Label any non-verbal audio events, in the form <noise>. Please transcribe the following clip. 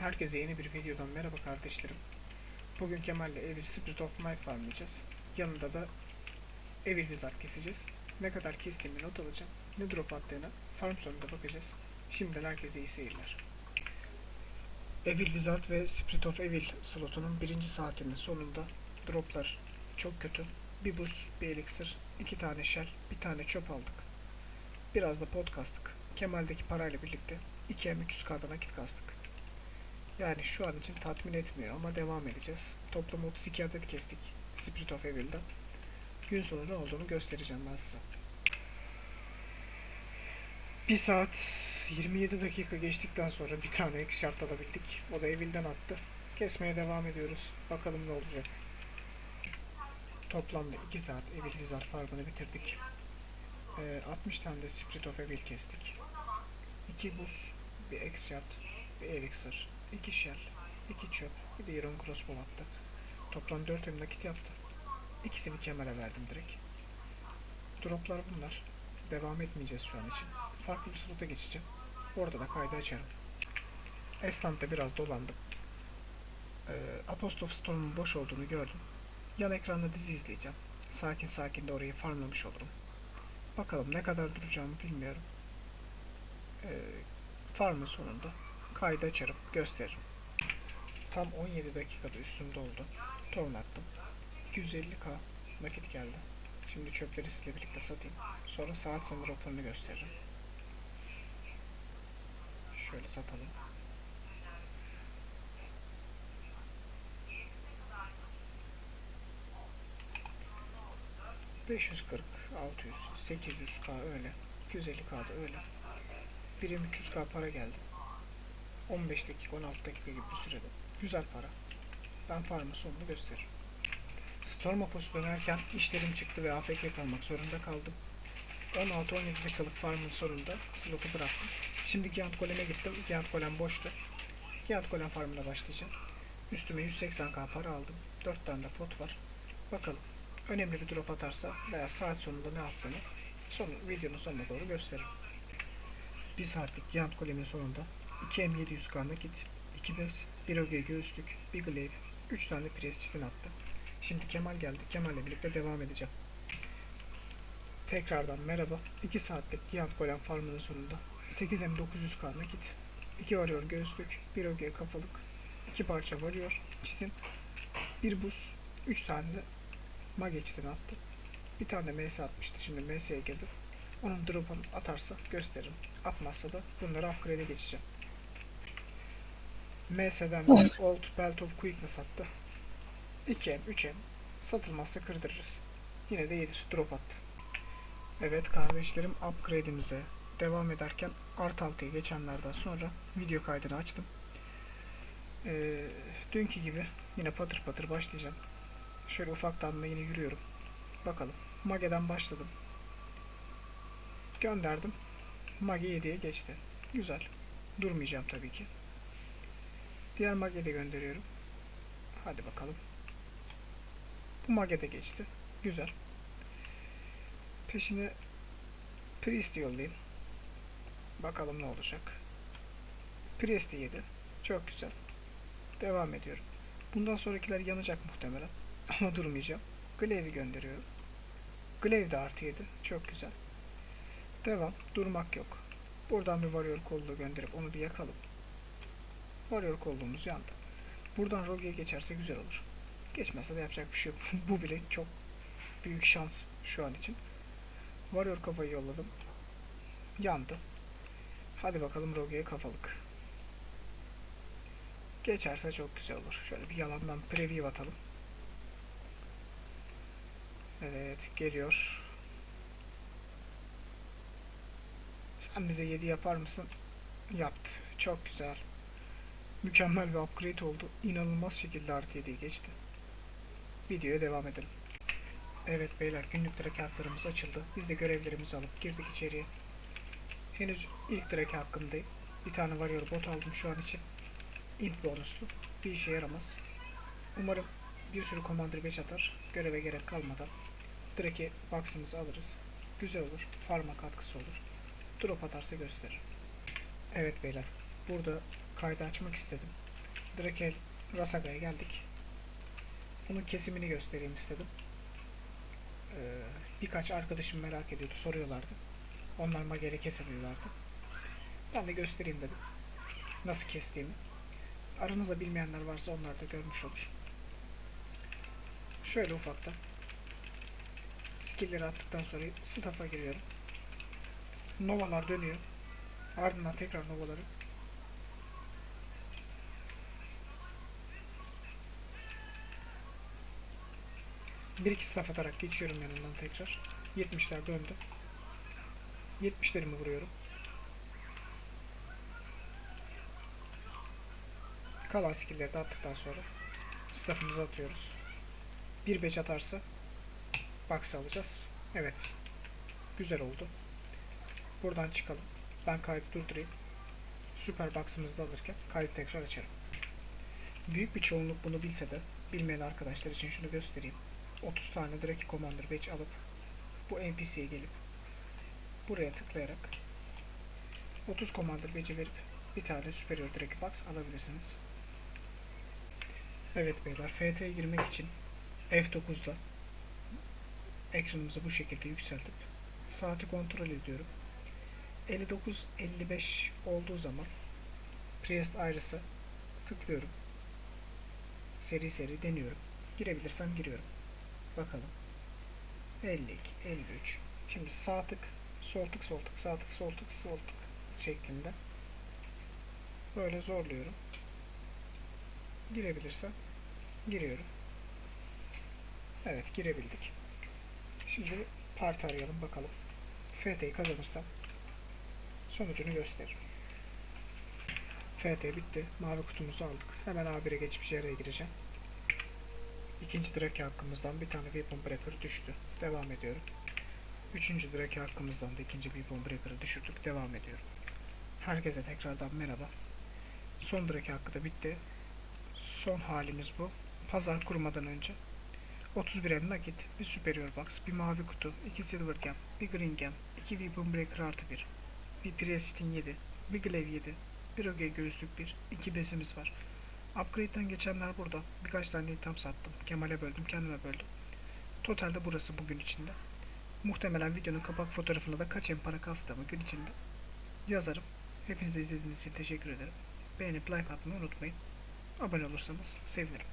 Herkese yeni bir videodan merhaba kardeşlerim. Bugün Kemal'le Evil Spirit of Might farmlayacağız. Yanında da Evil Wizard keseceğiz. Ne kadar kestiğimi not alacağım. Ne drop attığına farm sonunda bakacağız. Şimdiden herkese iyi seyirler. Evil Wizard ve Spirit of Evil slotunun birinci saatinin sonunda droplar çok kötü. Bir buz, bir elixir, iki tane shell, bir tane çöp aldık. Biraz da pot kastık. Kemal'deki parayla birlikte 2M 300k'da nakit kastık. Yani şu an için tatmin etmiyor ama devam edeceğiz. Toplam 32 adet kestik Spirit of Evil'den. Gün sonu ne olduğunu göstereceğim ben size. 1 saat 27 dakika geçtikten sonra bir tane X şart alabildik. O da Evil'den attı. Kesmeye devam ediyoruz. Bakalım ne olacak. Toplamda 2 saat Evil Wizard farmını bitirdik. Ee, 60 tane de Spirit of Evil kestik. 2 buz, bir X shot, bir elixir, 2 shell, 2 çöp, bir de Iron Crossbow attı. Toplam 4 em nakit yaptı. İkisini Kemal'e verdim direkt. Droplar bunlar. Devam etmeyeceğiz şu an için. Farklı bir slota geçeceğim. Orada da kaydı açarım. Estant'ta biraz dolandım. Ee, Apostle Stone'un boş olduğunu gördüm. Yan ekranda dizi izleyeceğim. Sakin sakin de orayı farmlamış olurum. Bakalım ne kadar duracağımı bilmiyorum. Ee, farmın sonunda kaydı açarım, gösteririm. Tam 17 dakikada üstümde oldu. Torn attım. 250k nakit geldi. Şimdi çöpleri sizle birlikte satayım. Sonra saat sınır raporunu gösteririm. Şöyle satalım. ...540, 600, 800k öyle, 250k da öyle. Birim 300k para geldi. 15 dakika, 16 dakika gibi bir sürede. Güzel para. Ben farmın sonunu gösteririm. Storm Apos'u dönerken işlerim çıktı ve AFK kalmak zorunda kaldım. 16-17 dakikalık farmın sonunda slotu bıraktım. Şimdi Giant Golem'e gittim. Giant Golem boştu. Giant Golem farmına başlayacağım. Üstüme 180k para aldım. 4 tane de pot var. Bakalım. Önemli bir drop atarsa veya saat sonunda ne yaptığını son, videonun sonuna doğru gösteririm. 1 saatlik Giant Golem'in sonunda 2 M700k nakit, 2 bes, 1 OG göğüslük, 1 glaive, 3 tane pres çitin attı. Şimdi Kemal geldi. Kemal'le birlikte devam edeceğim. Tekrardan merhaba. 2 saatlik Giant Golem farmının sonunda 8 M900k nakit, 2 varıyor göğüslük, 1 OG kafalık, 2 parça varıyor çitin, 1 buz, 3 tane de mage çitin attı. Bir tane MS atmıştı. Şimdi MS'ye girdim. Onun drop'unu atarsa gösteririm. Atmazsa da bunları upgrade'e geçeceğim. MS'den de Old Belt of Quickness attı. 2M, 3M. Satılmazsa kırdırırız. Yine de iyidir. Drop attı. Evet kardeşlerim upgrade'imize devam ederken art 6'ya geçenlerden sonra video kaydını açtım. Ee, dünkü gibi yine patır patır başlayacağım. Şöyle ufaktan da yine yürüyorum. Bakalım. Mage'den başladım. Gönderdim. Mage 7'ye geçti. Güzel. Durmayacağım tabii ki. Diğer Mage'yi de gönderiyorum. Hadi bakalım. Bu Mage de geçti. Güzel. Peşine Priest yollayayım. Bakalım ne olacak. Priest 7. Çok güzel. Devam ediyorum. Bundan sonrakiler yanacak muhtemelen. <laughs> Ama durmayacağım. Glaive'i gönderiyorum. Glaive de artı 7. Çok güzel. Devam. Durmak yok. Buradan bir varıyor kolluğu gönderip onu bir yakalım. Varıyor kolluğumuz yandı. Buradan Rogue'ye geçerse güzel olur. Geçmezse de yapacak bir şey yok. <laughs> Bu bile çok büyük şans şu an için. Varıyor kafayı yolladım. Yandı. Hadi bakalım Rogue'ye kafalık. Geçerse çok güzel olur. Şöyle bir yalandan preview atalım. Evet geliyor. Sen bize 7 yapar mısın? Yaptı. Çok güzel. Mükemmel bir upgrade oldu. İnanılmaz şekilde artı 7'ye geçti. Videoya devam edelim. Evet beyler günlük direk haklarımız açıldı. Biz de görevlerimizi alıp girdik içeriye. Henüz ilk direk hakkındayım. Bir tane varıyor bot aldım şu an için. İlk bonuslu. Bir işe yaramaz. Umarım bir sürü Commander 5 atar. Göreve gerek kalmadan. Direk'e box'ımızı alırız. Güzel olur. Farma katkısı olur. Drop atarsa gösterir. Evet beyler. Burada kaydı açmak istedim. Drakel Rasaga'ya geldik. Bunun kesimini göstereyim istedim. Ee, birkaç arkadaşım merak ediyordu, soruyorlardı. Onlar magere kesemiyorlardı. Ben de göstereyim dedim. Nasıl kestiğimi. Aranızda bilmeyenler varsa onlar da görmüş olur. Şöyle ufaktan. Skill'leri attıktan sonra staff'a giriyorum. Novalar dönüyor. Ardından tekrar novaları. Bir iki staff atarak geçiyorum yanından tekrar. 70'ler döndü. 70'lerimi vuruyorum. Kalan skill'leri de attıktan sonra staff'ımızı atıyoruz. Bir beç atarsa box alacağız. Evet. Güzel oldu. Buradan çıkalım. Ben kaydı durdurayım. Süper box'ımızı da alırken kaydı tekrar açarım. Büyük bir çoğunluk bunu bilse de bilmeyen arkadaşlar için şunu göstereyim. 30 tane direkt Commander Badge alıp bu NPC'ye gelip buraya tıklayarak 30 Commander Badge'i verip bir tane Superior Direct Box alabilirsiniz. Evet beyler FT'ye girmek için F9'da ekranımızı bu şekilde yükseltip saati kontrol ediyorum. 59-55 olduğu zaman Priest Iris'a tıklıyorum. Seri seri deniyorum. Girebilirsem giriyorum. Bakalım. 52, 53. Şimdi sağ tık, sol tık, sol tık, sağ tık, sol tık, sol tık şeklinde. Böyle zorluyorum. Girebilirsem giriyorum. Evet girebildik. Şimdi parti arayalım bakalım. FT'yi kazanırsam sonucunu gösteririm. FT bitti. Mavi kutumuzu aldık. Hemen A1'e geçip JR'ye gireceğim. İkinci direk hakkımızdan bir tane Weapon Breaker düştü. Devam ediyorum. Üçüncü direk hakkımızdan da ikinci Weapon Breaker'ı düşürdük. Devam ediyorum. Herkese tekrardan merhaba. Son direk hakkı da bitti. Son halimiz bu. Pazar kurmadan önce 31 em nakit, bir superior box, bir mavi kutu, 2 silver gem, bir green gem, 2 weapon breaker artı 1, bir priestin 7, bir glaive 7, bir oge göğüslük 1, 2 besimiz var. Upgrade'den geçenler burada. Birkaç tane item sattım. Kemal'e böldüm, kendime böldüm. Totalde burası bugün içinde. Muhtemelen videonun kapak fotoğrafına da kaç para kastığımı gün içinde yazarım. Hepinize izlediğiniz için teşekkür ederim. Beğenip like atmayı unutmayın. Abone olursanız sevinirim.